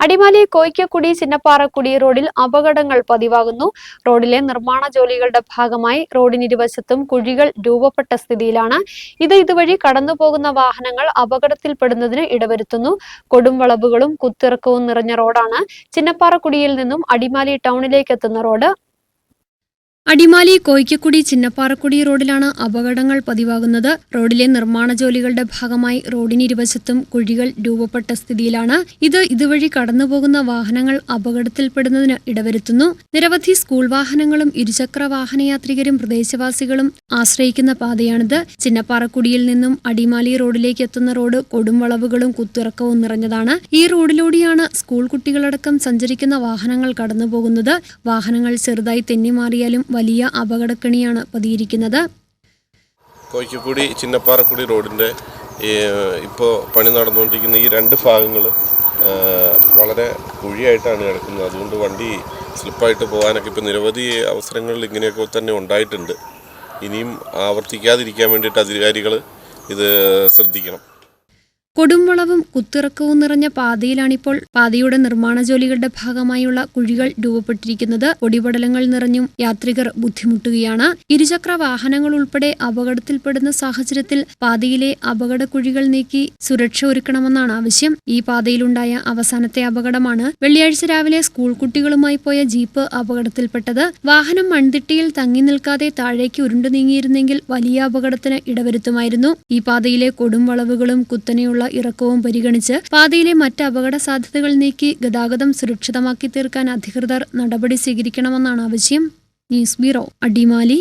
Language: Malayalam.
അടിമാലി കോയ്ക്കക്കുടി ചിന്നപ്പാറക്കുടി റോഡിൽ അപകടങ്ങൾ പതിവാകുന്നു. റോഡിലെ നിർമ്മാണ ജോലികളുടെ ഭാഗമായി റോഡിനിരുവശത്തും കുഴികൾ രൂപപ്പെട്ട സ്ഥിതിയിലാണ്. ഇത് ഇതുവഴി കടന്നുപോകുന്ന വാഹനങ്ങൾ അപകടത്തിൽപ്പെടുന്നതിന് ഇടവരുത്തുന്നു. കൊടും വളവുകളും കുത്തിറക്കവും നിറഞ്ഞ റോഡാണ്. ചിന്നപ്പാറക്കുടിയിൽ നിന്നും അടിമാലി ടൗണിലേക്ക് എത്തുന്ന റോഡ് അടിമാലി കോയ്ക്കക്കുടി ചിന്നപ്പാറക്കുടി റോഡിലാണ് അപകടങ്ങൾ പതിവാകുന്നത്. റോഡിലെ നിർമ്മാണ ജോലികളുടെ ഭാഗമായി റോഡിന് ഇരുവശത്തും കുഴികൾ രൂപപ്പെട്ട സ്ഥിതിയിലാണ്. ഇത് ഇതുവഴി കടന്നുപോകുന്ന വാഹനങ്ങൾ അപകടത്തിൽപ്പെടുന്നതിന് ഇടവരുത്തുന്നു. നിരവധി സ്കൂൾ വാഹനങ്ങളും ഇരുചക്ര വാഹനയാത്രികരും പ്രദേശവാസികളും ആശ്രയിക്കുന്ന പാതയാണിത്. ചിന്നപ്പാറക്കുടിയിൽ നിന്നും അടിമാലി റോഡിലേക്ക് എത്തുന്ന റോഡ് കൊടുംവളവുകളും കുത്തിറക്കവും നിറഞ്ഞതാണ്. ഈ റോഡിലൂടെയാണ് സ്കൂൾ കുട്ടികളടക്കം സഞ്ചരിക്കുന്ന വാഹനങ്ങൾ കടന്നുപോകുന്നത്. വാഹനങ്ങൾ ചെറുതായി തെന്നിമാറിയാലും വലിയ അപകടക്കണിയാണ് പതിയിരിക്കുന്നത്. കോഴിക്കുടി ചിന്നപ്പാറക്കുടി റോഡിന്റെ ഇപ്പോൾ പണി നടന്നുകൊണ്ടിരിക്കുന്ന ഈ രണ്ട് ഭാഗങ്ങൾ വളരെ കുഴിയായിട്ടാണ് കിടക്കുന്നത്. അതുകൊണ്ട് വണ്ടി സ്ലിപ്പായിട്ട് പോകാനൊക്കെ ഇപ്പോൾ നിരവധി അവസരങ്ങളിൽ ഇങ്ങനെയൊക്കെ തന്നെ ഉണ്ടായിട്ടുണ്ട്. ഇനിയും ആവർത്തിക്കാതിരിക്കാൻ വേണ്ടിയിട്ട് അധികാരികൾ ഇത് ശ്രദ്ധിക്കണം. കൊടുംവളവും കുത്തിറക്കവും നിറഞ്ഞ പാതയിലാണിപ്പോൾ പാതയുടെ നിർമ്മാണ ജോലികളുടെ ഭാഗമായുള്ള കുഴികൾ രൂപപ്പെട്ടിരിക്കുന്നത്. പൊടിപടലങ്ങൾ നിറഞ്ഞും യാത്രികർ ബുദ്ധിമുട്ടുകയാണ്. ഇരുചക്ര വാഹനങ്ങൾ ഉൾപ്പെടെ അപകടത്തിൽപ്പെടുന്ന സാഹചര്യത്തിൽ പാതയിലെ അപകട കുഴികൾ നീക്കി സുരക്ഷ ഒരുക്കണമെന്നാണ് ആവശ്യം. ഈ പാതയിലുണ്ടായ അവസാനത്തെ അപകടമാണ് വെള്ളിയാഴ്ച രാവിലെ സ്കൂൾ കുട്ടികളുമായി പോയ ജീപ്പ് അപകടത്തിൽപ്പെട്ടത്. വാഹനം മൺതിട്ടിയിൽ തങ്ങി നിൽക്കാതെ താഴേക്ക് ഉരുണ്ടു നീങ്ങിയിരുന്നെങ്കിൽ വലിയ അപകടത്തിന് ഇടവരുത്തുമായിരുന്നു. ഈ പാതയിലെ കൊടും വളവുകളും കുത്തനെയുള്ള ഇറക്കവും പരിഗണിച്ച് പാതയിലെ മറ്റ് അപകട സാധ്യതകൾ നീക്കി ഗതാഗതം സുരക്ഷിതമാക്കി തീർക്കാൻ അധികൃതർ നടപടി സ്വീകരിക്കണമെന്നാണ് ആവശ്യം. News bureau Adimali.